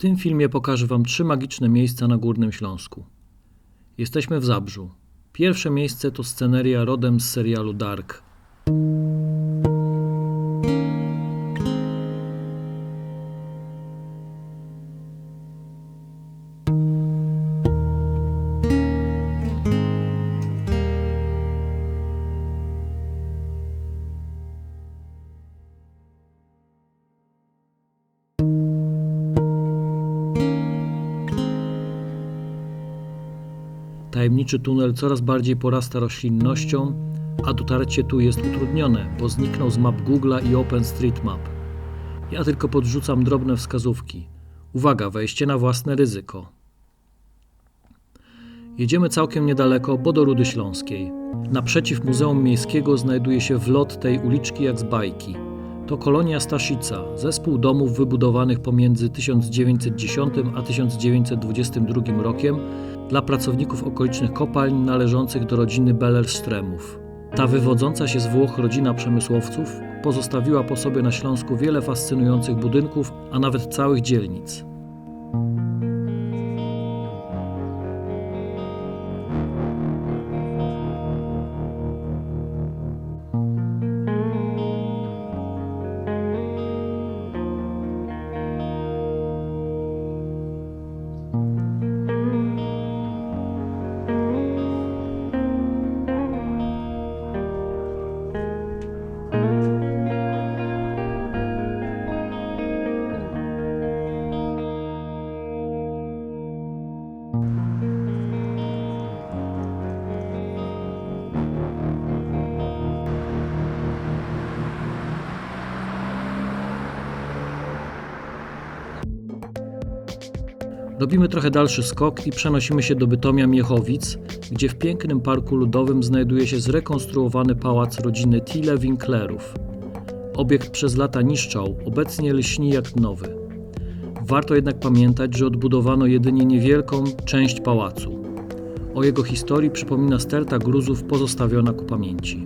tym filmie pokażę Wam trzy magiczne miejsca na Górnym Śląsku. Jesteśmy w Zabrzu. Pierwsze miejsce to sceneria rodem z serialu Dark. Tajemniczy tunel coraz bardziej porasta roślinnością, a dotarcie tu jest utrudnione, bo zniknął z map Google'a i OpenStreetMap. Ja tylko podrzucam drobne wskazówki. Uwaga, wejście na własne ryzyko. Jedziemy całkiem niedaleko, bo do Rudy Śląskiej. Naprzeciw Muzeum Miejskiego znajduje się wlot tej uliczki jak z bajki. To kolonia Staszica, zespół domów wybudowanych pomiędzy 1910 a 1922 rokiem dla pracowników okolicznych kopalń należących do rodziny Bellerstremów. Ta wywodząca się z Włoch rodzina przemysłowców pozostawiła po sobie na Śląsku wiele fascynujących budynków, a nawet całych dzielnic. Robimy trochę dalszy skok i przenosimy się do Bytomia Miechowic, gdzie w pięknym parku ludowym znajduje się zrekonstruowany pałac rodziny Tille Winklerów. Obiekt przez lata niszczał, obecnie lśni jak nowy. Warto jednak pamiętać, że odbudowano jedynie niewielką część pałacu. O jego historii przypomina sterta gruzów pozostawiona ku pamięci.